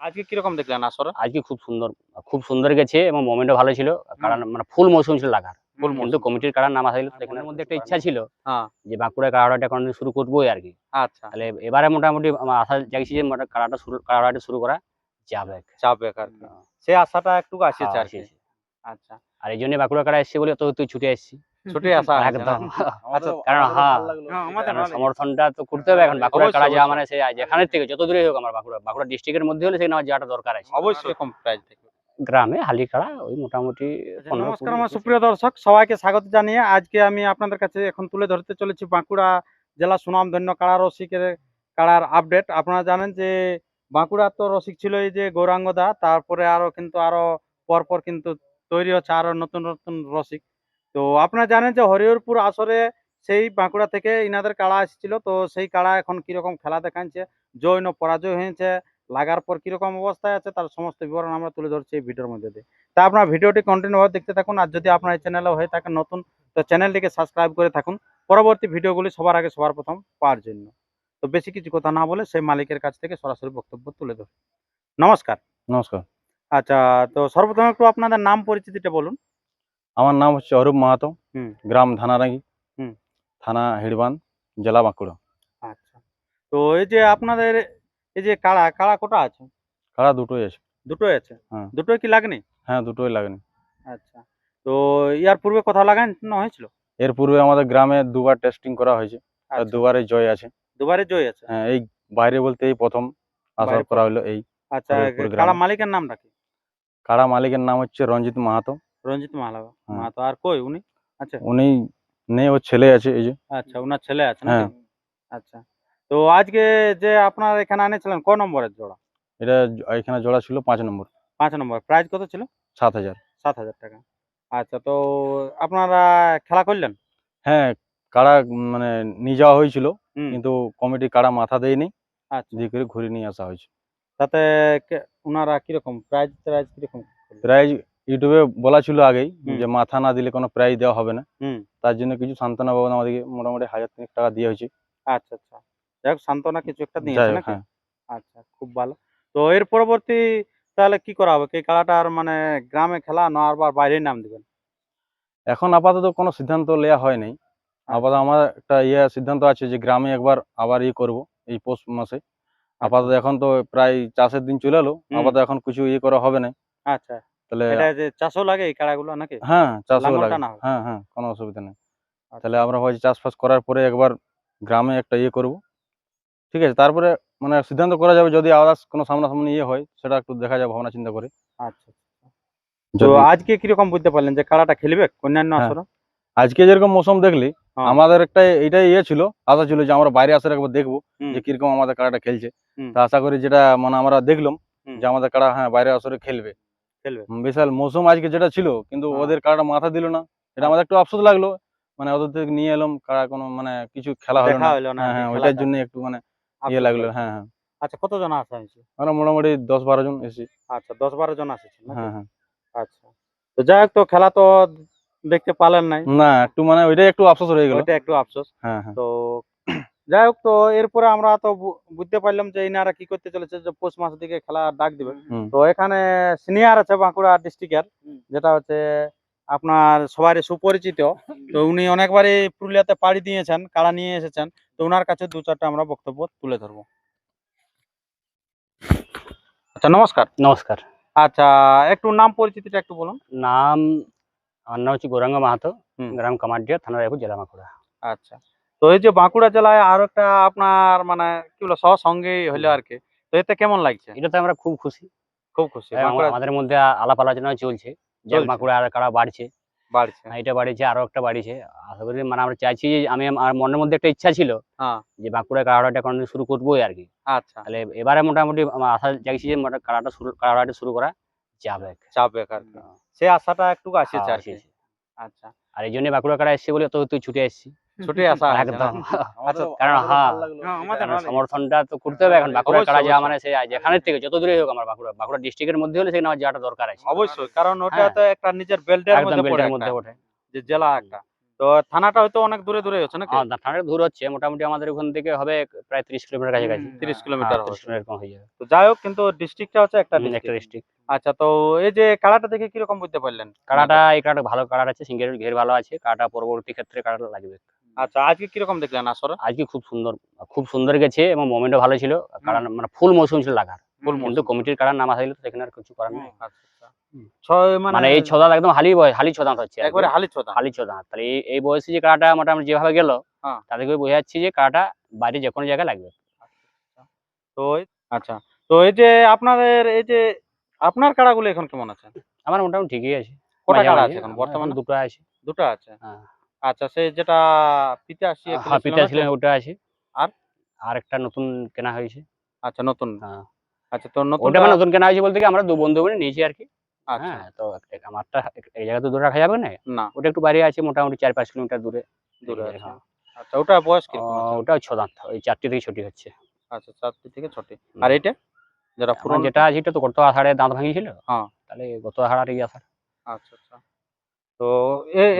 আজকে কীরকম দেখলেন আসরে? আজকে খুব সুন্দর খুব সুন্দর গেছে এবং মোমেন্টও ভালো ছিল কারণ মানে ফুল মৌসুম ছিল লাগার। ফুল কিন্তু কমিটির কারার নাম আসলে এখানের মধ্যে একটা ইচ্ছা ছিল। হ্যাঁ। যে বাঁকুড়া কারাড়াটা কন্টিনিউ শুরু করবোই আর কি। আচ্ছা। তাহলে এবারে মোটামুটি আশা জাগছি যে কারাটা শুরু কারাড়াটা শুরু করা যাবে চাপে আর সেই আশাটা একটু আসেছে আর আচ্ছা। আর এই জন্য বাঁকুড়া কারা এসছে বলে তো তুই ছুটে এসছি। ছুটি আসা একদম। আচ্ছা কারণ হ্যাঁ হ্যাঁ। সমর্থনটা তো করতে হবে এখন বাঁকুড়া কারা যাওয়া মানে যেখানে থেকে যত দূরে হোক আমার বাঁকুড়া বাঁকুড়া ডিস্ট্রিক্টের মধ্যে হলে সেখানে যাওয়াটা দরকার আছে। অবশ্যই। কম প্রাইস গ্রামে হালি কাড়া ওই মোটামুটি আচ্ছা, নমস্কার আমার সুপ্রিয় দর্শক সবাইকে স্বাগত জানিয়ে আজকে আমি আপনাদের কাছে এখন তুলে ধরতে চলেছি বাঁকুড়া জেলা সুনামধন্য কাড়া রসিকের কাড়ার আপডেট আপনারা জানেন যে বাঁকুড়া তো রসিক ছিল এই যে গৌরাঙ্গদা তারপরে আরও কিন্তু আরও পরপর কিন্তু তৈরি হচ্ছে আরও নতুন নতুন রসিক। তো আপনারা জানেন যে হরিহরপুর আসরে সেই বাঁকুড়া থেকে ইনাদের কাড়া এসেছিল। তো সেই কাড়া এখন কীরকম খেলা দেখাচ্ছে জয় না পরাজয় হয়েছে লাগার পর কীরকম অবস্থায় আছে তার সমস্ত বিবরণ আমরা তুলে ধরছি এই ভিডিওর মধ্যে দিয়ে। তা আপনার ভিডিওটি কন্টিনিউ ভাবে দেখতে থাকুন আর যদি আপনার এই চ্যানেলে হয়ে থাকেন নতুন তো চ্যানেলটিকে সাবস্ক্রাইব করে থাকুন। পরবর্তী ভিডিওগুলি সবার আগে সবার প্রথম পাওয়ার জন্য। তো বেশি কিছু কথা না বলে সেই মালিকের কাছ থেকে সরাসরি বক্তব্য তুলে ধরুন নমস্কার। নমস্কার। আচ্ছা তো সর্বপ্রথম একটু আপনাদের নাম পরিচিতিটা বলুন। আমার নাম হচ্ছে অরূপ মাহাতো। গ্রাম ধানারাঙ্গি। থানা হিড়বান জেলা বাঁকুড়া। আচ্ছা। তো এই যে আপনাদের এই যে কাড়া কাড়া কোটা আছে? কাড়া দুটোই আছে। দুটোই আছে? হ্যাঁ। দুটোই কি লাগেনি? হ্যাঁ দুটোই লাগেনি। আচ্ছা। তো ইয়ার পূর্বে কোথাও লাগানো হয়েছিল? এর পূর্বে আমাদের গ্রামে দুবার টেস্টিং করা হয়েছে। আর আচ্ছা, দুবারে জয় আছে। দুবারে জয় আছে? হ্যাঁ এই বাইরে বলতে এই প্রথম আসার করা হলো এই আচ্ছা কাড়া মালিকের নামটা কি? কাড়া মালিকের নাম হচ্ছে রঞ্জিত মাহাতো। রঞ্জিত মালাবা। হ্যাঁ। মাহাতো আর কই উনি? আচ্ছা। উনি নেই ওর ছেলে আছে এই যে। আচ্ছা ওনার ছেলে আছে না হ্যাঁ। আচ্ছা। তো আজকে যে আপনার এখানে আনেছিলেন ক নম্বরের জোড়া? এটা এখানে জোড়া ছিল পাঁচ নম্বর। পাঁচ নম্বর। প্রাইস কত ছিল? সাত হাজার। সাত হাজার টাকা। আচ্ছা তো আপনারা খেলা করলেন? হ্যাঁ উম, মানে নিয়ে যাওয়া হয়েছিল কিন্তু কমিটি কাড়া মাথা দেয়নি আচ্ছা। দিয়ে করে ঘুরে নিয়ে আসা হয়েছে। তাতে কে- ওনারা কীরকম প্রাইস প্রাইস কীরকম? প্রাইজ ইউটিউবে বলা ছিল আগেই যে মাথা না দিলে কোনো প্রাইজ দেওয়া হবে না। হুম। তার জন্য কিছু সান্ত্বনা বাবদ আমাদেরকে মোটামুটি হাজার তিনেক টাকা দিয়ে হয়েছে। আচ্ছা আচ্ছা। যাই হোক সান্ত্বনা কিছু একটা দিয়েছে নাকি? হ্যাঁ। আচ্ছা খুব ভালো। তো এর পরবর্তী তাহলে কি করা হবে? এই খেলাটা আর মানে গ্রামে খেলা না আবার বাইরে নাম দিবেন? এখন আপাতত কোনো সিদ্ধান্ত নেওয়া হয় নাই। আচ্ছা। আপাতত আমার একটা ইয়ে সিদ্ধান্ত আছে যে গ্রামে একবার আবার ইয়ে করব এই পৌষ মাসে। আপাতত এখন তো প্রায় চাষের দিন চলে এলো। আপাতত এখন কিছু ইয়ে করা হবে না। আচ্ছা। তাহলে চাষও লাগে এই খেলাগুলো নাকি? হ্যাঁ চাষও লাগে। হ্যাঁ? হ্যাঁ কোনো অসুবিধা নেই। আচ্ছা। তাহলে আমরা ভাবছি চাষবাস করার পরে একবার গ্রামে একটা ইয়ে করব। ঠিক আছে তারপরে মানে সিদ্ধান্ত করা যাবে যদি আদার্স কোনো সামনাসামনি ইয়ে হয় সেটা একটু দেখা যাবে ভাবনা চিন্তা করে। আচ্ছা তো আজকে কীরকম বুঝতে পারলেন যে খেলাটা খেলবে অন্যান্য হ্যাঁ। আসরে? আজকে যেরকম মৌসুম দেখলি হ্যাঁ। আমাদের একটা এটাই ইয়ে ছিল আশা ছিল যে আমরা বাইরে আসার একবার দেখব যে কীরকম আমাদের কাড়াটা খেলছে। তা আশা করি যেটা মানে আমরা দেখলাম যে আমাদের কাড়া হ্যাঁ বাইরে আসরে খেলবে। খেলবে। বিশাল মৌসুম আজকে যেটা ছিল কিন্তু হ্যাঁ। ওদের কাড়াটা মাথা দিল না। এটা আমাদের একটু আফসোস লাগল। মানে ওদের থেকে নিয়ে এলাম কাড়া কোনো মানে কিছু খেলা হলো না। হ্যাঁ হ্যাঁ ওইটার জন্য একটু মানে ইয়ে লাগল হ্যাঁ হ্যাঁ। আচ্ছা কতজন আসা হয়েছে? আমরা মোটামুটি দশ বারো জন এসেছি। আচ্ছা দশ বারো জন আসেছে হ্যাঁ হ্যাঁ। আচ্ছা। তো যাই হোক তো খেলা তো দেখতে পারলেন নাই। না একটু মানে ওইটাই একটু আফসোস রয়ে গেল। ওইটা একটু আফসোস। হ্যাঁ হ্যাঁ। তো যাই হোক তো এরপরে আমরা তো বু- বুঝতে পারলাম যে ইনারা কি করতে চলেছে যে পৌষ মাসের দিকে খেলা ডাক দিবে। তো এখানে সিনিয়র আছে বাঁকুড়া ডিস্ট্রিক্টের যেটা হচ্ছে আপনার সবারই সুপরিচিত। তো উনি অনেকবারই পুরুলিয়াতে পাড়ি দিয়েছেন কাড়া নিয়ে এসেছেন। তো ওনার কাছে দু চারটা আমরা বক্তব্য তুলে ধরবো। আচ্ছা নমস্কার। নমস্কার। আচ্ছা একটু নাম পরিচিতিটা একটু বলুন। নাম আমার নাম হচ্ছে গৌরাঙ্গ মাহাতো গ্রাম কামারডিয়া থানা রায়পুর জেলা বাঁকুড়া। আচ্ছা। তো এই যে বাঁকুড়া জেলায় আরও একটা আপনার মানে কি বলো সহসঙ্গী হইল আর কি তো এতে কেমন লাগছে? এটাতে আমরা খুব খুশি। খুব খুশি। আমাদের মধ্যে আলাপ আলোচনা চলছে যে বাঁকুড়া আর কারা বাড়ছে। বাড়ছে। হ্যাঁ, এটা বাড়িছে আরও একটা বাড়িছে আশা করি মানে আমরা চাইছি যে আমি আমার মনের মধ্যে একটা ইচ্ছা ছিল হ্যাঁ। যে বাঁকুড়া শুরু করবোই আর কি আচ্ছা। তাহলে এবারে মোটামুটি আশা জাগছি যে শুরু শুরু করা যাবে। আশাটা একটু আসেছে আসছে। আচ্ছা। আর এই জন্য বাঁকুড়া কারা এসছে বলে তো তুই ছুটে এসছি ছুটে আসা একদম। আচ্ছা কারণ হ্যাঁ হ্যাঁ। সমর্থনটা তো করতে হবে এখন। বাঁকুড়া কারা যাওয়া মানে সে যেখানে থেকে যত দূরে হোক আমার বাঁকুড়া বাঁকুড়া ডিস্ট্রিক্টের মধ্যে হলে সেখানে আমার যাওয়াটা দরকার আছে। অবশ্যই কারণ ওটা হ্যাঁ। তো একটা নিজের বেল্টের একদম মধ্যে পড়ে বেল্টের মধ্যে ওঠে যে জেলা একটা। তো থানাটা হয়তো অনেক দূরে দূরে আছে নাকি? ঠান্ডা দূর হচ্ছে। মোটামুটি আমাদের ওখান থেকে হবে প্রায় তিরিশ কিলোমিটার কাছাকাছি। তিরিশ কিলোমিটার হ্যাঁ, 30 কিলোমিটার এরকম হয়ে যাবে। তো যাই হোক কিন্তু ডিস্ট্রিক্টটা হচ্ছে একটা একটা ডিস্ট্রিক্ট আচ্ছা তো এই যে কালাটা দেখে কীরকম বুঝতে পারলেন? কাড়াটা এই কাড়াটা ভালো কালার আছে সিঙ্গের ঘের ভালো আছে। কাড়াটা পরবর্তী ক্ষেত্রে কাড়াটা লাগবে। আচ্ছা আজকে কীরকম দেখলেন আসরে? আজকে খুব সুন্দর খুব সুন্দর গেছে এবং মোমেন্টও ভালো ছিল। কারণ মানে ফুল মৌসুম ছিল লাগার। ফুল কিন্তু কমিটির কাড়ার নাম আসলে তো সেখানে আর কিছু করার নেই। আচ্ছা আচ্ছা। ছয় মানে মানে এই ছদাঁত একদম হালি বয়- হালি ছদাঁত হচ্ছে একবারে হালি ছোটা হালি ছদাঁত। তাহলে এই এই বয়সে যে কাড়াটা মোটামুটি যেভাবে গেল হ্যাঁ। তাদেরকে বোঝা যাচ্ছে যে বাইরে যে কোনো জায়গায় লাগবে। তো আচ্ছা। তো এই যে আপনাদের এই যে আপনার কাড়াগুলো এখন কেমন আছে? আমার মোটামুটি ঠিকই আছে। কটা কাড়া আছে এখন বর্তমানে? দুটো আছে। দুটো আছে। হ্যাঁ। আচ্ছা সেই যেটা পিতে আসি হ্যাঁ পিতা ছিলেন ওটা আছে আর? আর একটা নতুন কেনা হয়েছে। আচ্ছা নতুন। হ্যাঁ। আচ্ছা তো নতুন ওটা মানে নতুন কেনা হয়েছে বলতে কি আমরা দু বন্ধু মিলে নিয়েছি আর কি। আচ্ছা। হ্যাঁ তো আমারটা এই জায়গায় তো দূরে রাখা যাবে না? না। ওটা একটু বাইরে আছে মোটামুটি চার পাঁচ কিলোমিটার দূরে। দূরে আছে। হ্যাঁ। আচ্ছা ওটা বয়স কীরকম আহ, ওটা ছ দাঁত ওই চারটে থেকে ছুটি হচ্ছে। আচ্ছা চারটি থেকে ছটি। আর এটা? যেটা পুরনো? যেটা আছে এটা তো গত আষাঢ়ে দাঁত ভাঙিয়েছিল। হ্যাঁ। তাহলে গত আষাঢ় আর এই আষাঢ় আচ্ছা আচ্ছা। তো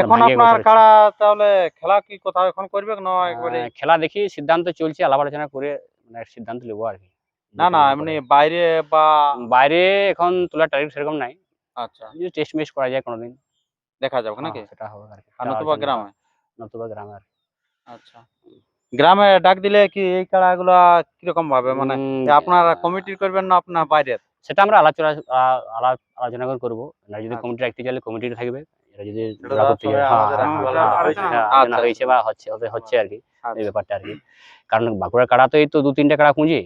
এখন আপনার কাড়া তাহলে খেলা কি কোথাও এখন করবে না একবারে খেলা দেখি সিদ্ধান্ত চলছে আলাপ আলোচনা করে মানে সিদ্ধান্ত নেব আর কি। না না এমনি বাইরে বা বাইরে এখন তোলার তারিখ সেরকম নাই। আচ্ছা। যদি টেস্ট ম্যাচ করা যায় কোনোদিন। দেখা যাবে নাকি? হ্যাঁ, সেটা হবে আর কি। নতুবা গ্রামে? নতুবা গ্রামে আর কি। আচ্ছা। গ্রামে ডাক দিলে কি এই কাড়াগুলা কীরকম ভাবে? মানে আপনারা কমিটির করবেন না আপনার বাইরের? সেটা আমরা আলোচনা আলোচনা করে করব। যদি আচ্ছা। কমিটি রাখতে চাইলে কমিটি থাকবে। এরা যদি সেটা করতে সবাই চায়, হ্যাঁ, আমাদের হ্যাঁ, আলোচনা হ্যাঁ, হয়েছে। আলোচনা আচ্ছা, আলোচনা হয়েছে বা হচ্ছে হচ্ছে আর কি এই আচ্ছা। ব্যাপারটা আর কি। কারণ বাঁকুড়ার কাড়া তো এই তো দু তিনটা কাড়া পুঁজি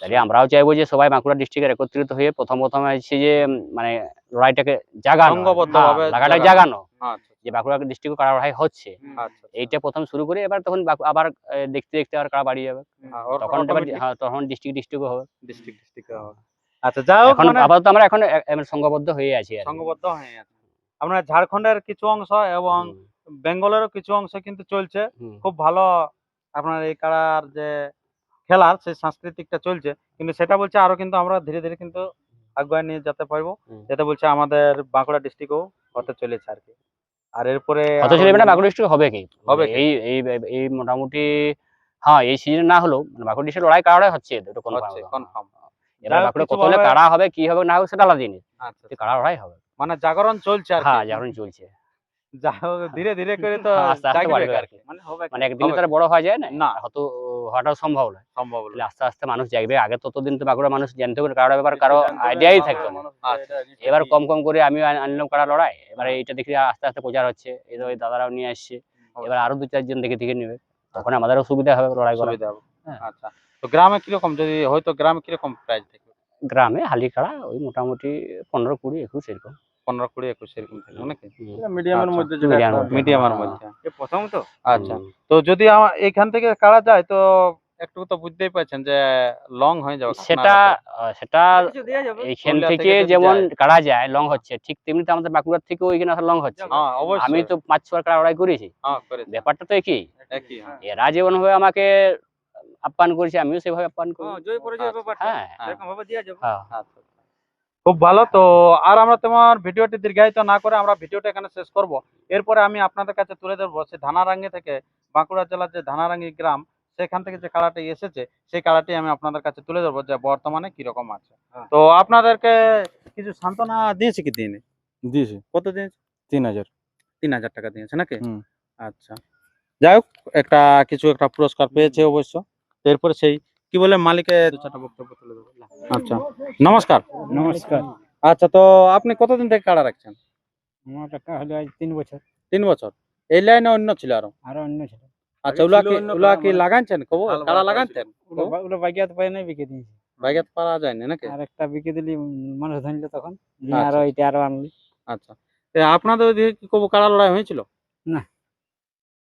তাহলে আমরাও চাইব যে সবাই বাঁকুড়া ডিস্ট্রিক্টের একত্রিত হয়ে প্রথম প্রথম হচ্ছে যে মানে লড়াইটাকে জাগানো হ্যাঁ, লাগাটা জাগানো। জাগানো আচ্ছা যে বাঁকুড়া ডিস্ট্রিক্ট কাড়া লড়াই হচ্ছে। আচ্ছা এইটা প্রথম শুরু করে এবার তখন আবার দেখতে দেখতে আবার কাড়া বাড়ি যাবে। তখন এবার হ্যাঁ, তখন ডিস্ট্রিক্ট ডিস্ট্রিক্টও হবে। ডিস্ট্রিক্ট ডিস্ট্রিক্ট আচ্ছা যাই হোক এখন মানে আপাতত আমরা এখন সংঘবদ্ধ হয়ে আছি আর সংঘবদ্ধ হয়ে আছে। আমরা ঝাড়খণ্ডের কিছু অংশ এবং বেঙ্গলেরও কিছু অংশ কিন্তু চলছে। খুব ভালো আপনার এই কাড়ার যে খেলার সেই সাংস্কৃতিকটা চলছে। কিন্তু সেটা বলছে আরও কিন্তু আমরা ধীরে ধীরে কিন্তু আগুয়ায় নিয়ে যেতে পারব। যেটা বলছে আমাদের বাঁকুড়া ডিস্ট্রিক্টও হতে চলেছে আর কি আর এরপরে ছেলে বাঁকুড়া ডিস্ট্রিক্ট হবে কি? হবে এই এই এই মোটামুটি হ্যাঁ এই সিজনে না হলেও মানে বাঁকুড়া ডিস্ট্রিক্ট লড়াই কাড়াই হচ্ছে এটা কনফার্ম কনফার্ম এবার বাঁকুড়া কত হলে কাড়া হবে কি হবে না হবে সেটা আলাদা জিনিস। আচ্ছা কিন্তু কাড়া লড়াই হবে। মানে জাগরণ চলছে আর হ্যাঁ যখন চলছে। ধীরে ধীরে করে তো হ্যাঁ, মানে হবে মানে একদিনে। তার বড় হওয়া যায় না? না। হয়তো হওয়াটাও সম্ভব নয়। সম্ভব হলো। আস্তে আস্তে মানুষ জাগবে। আগে ততদিন তো বাঁকুড়া মানুষ জানতে পারে কারোর ব্যাপার কারও আইডিয়াই থাকতো না। আচ্ছা এবার কম কম করে আমিও আনলাম কারা লড়াই। এবার এইটা দেখি আস্তে আস্তে প্রচার হচ্ছে। এই ওই দাদারাও নিয়ে আসছে। এবার আরও দু চারজন দেখে দেখে নেবে। তখন আমাদেরও সুবিধা হবে লড়াই করা হ্যাঁ। আচ্ছা। তো গ্রামে কীরকম যদি হয়তো গ্রামে কীরকম প্রাইস থাকবে গ্রামে হালি কাড়া ওই মোটামুটি পনেরো কুড়ি একুশ এরকম। পনেরো কুড়ি একুশ এরকম নাকি? মিডিয়ামের আচ্ছা, মধ্যে। মিডিয়ামের হ্যাঁ। মধ্যে। প্রথম তো। আচ্ছা। তো যদি আমার এখান থেকে কাড়া যায় তো একটু তো বুঝতেই পারছেন যে লং হয়ে যাবে সেটা আহ, সেটা এইখান থেকে থেকে যেমন। কাড়া যায় লং হচ্ছে ঠিক তেমনি তো আমাদের বাঁকুড়ার থেকেও ওইখানে আসা লং হচ্ছে। হ্যাঁ আমি তো পাঁচ ছয় কাড়া করেছি। হ্যাঁ ব্যাপারটা তো একই। একই হ্যাঁ। ভাবে আমাকে আপ্যায়ন করেছে আমিও সেভাবে আপ্যায়ন করি। হ্যাঁ জয় পরাজয় আচ্ছা, ব্যাপারটা। হ্যাঁ এরকম ভাবে দেওয়া যাবে। হ্যাঁ। আচ্ছা, আচ্ছা। খুব ভালো তো আর আমরা তোমার ভিডিওটি দীর্ঘায়িত না করে আমরা ভিডিওটা এখানে শেষ করব। এরপরে আমি আপনাদের কাছে তুলে ধরবো সে ধানারাঙ্গি থেকে বাঁকুড়া জেলার যে ধানারাঙ্গি গ্রাম সেখান থেকে যে কাড়াটি এসেছে সেই কাড়াটি আমি আপনাদের কাছে তুলে ধরবো যে বর্তমানে কীরকম আছে। হ্যাঁ। তো আপনাদেরকে কিছু সান্ত্বনা দিয়েছে কি দিনে দিয়েছি। কত দিয়েছে? তিন হাজার। তিন হাজার টাকা দিয়েছে নাকি? হুম। আচ্ছা। যাই হোক একটা কিছু একটা পুরস্কার পেয়েছে অবশ্য। এরপরে সেই কি বলে মালিকের বক্তব্য তুলে দেবো আচ্ছা। নমস্কার। নমস্কার। আচ্ছা তো আপনি কতদিন থেকে কাড়া রাখছেন? আমার টাকা হলো আজ তিন বছর। তিন বছর। এই লাইনে অন্য ছিল আরও? আরও অন্য ছিল। আচ্ছা কি কি লাগাইছেন? কাড়া লাগাইছেন? বাগিয়াত নাই বিকে দিয়েছি। পারা যায় না নাকি? আর একটা বিকে দিলি মানুষ ধরলে তখন। আচ্ছা। আরও এটা আরও আনলি। আচ্ছা। আপনাদের কি কবো কাড়া লড়াই হয়েছিল? না।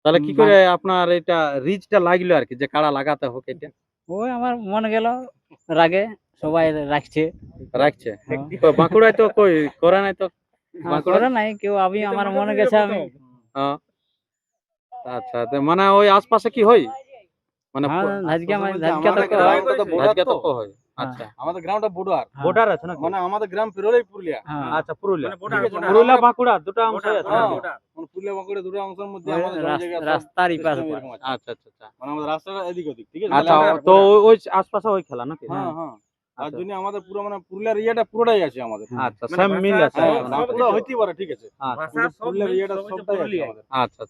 তাহলে কি করে আপনার এটা রিচটা লাগল আর কি যে কাড়া লাগাতে হোক এটা? ওই আমার মন গেল রাগে সবাই রাখছে। রাখছে? হ্যাঁ। বাঁকুড়ায় তো কই করে নাই তো? হ্যাঁ, বাঁকুড়া? করে নাই কেউ আমি আমার মনে গেছে আমি হ্যাঁ। আচ্ছা তো মানে ওই আশপাশে কি হয়? মানে। গ্রামে তো ধাজকা তো হয়। আচ্ছা। আমাদের গ্রামটা বর্ডার হ্যাঁ। আছে নাকি? মানে আমাদের গ্রাম পেরোলেই পুরুলিয়া। হ্যাঁ। আচ্ছা পুরুলিয়া। মানে। পুরুলিয়া বাঁকুড়া দুটো অংশ আছে হ্যাঁ। মানে পুরুলিয়া বাঁকুড়া দুটো অংশের মধ্যে আমাদের সব রাস্তার। আচ্ছা আচ্ছা আচ্ছা। মানে আমাদের রাস্তাটা এদিক ওদিক ঠিক আছে? আচ্ছা তো ওই- আশপাশে ওই খেলা নাকি? হ্যাঁ হ্যাঁ। আচ্ছা। জন্য আমাদের পুরো মানে পুরুলিয়ার ইয়েটা পুরোটাই আছে আমাদের। আচ্ছা মানে সেম মিল আছে। হ্যাঁ সব- না, সব পুরো ঠিক আছে। আচ্ছা। পুরুলিয়ার সবটাই আছে আমাদের। আচ্ছা।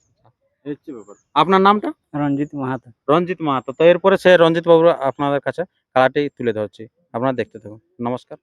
হচ্ছে ব্যাপার। আপনার নামটা? রঞ্জিত মাহাতো। রঞ্জিত মাহাতো। তো এরপরে সে রঞ্জিত বাবু আপনাদের কাছে খেলাটি তুলে ধরছি। আপনারা দেখতে থাকুন। নমস্কার।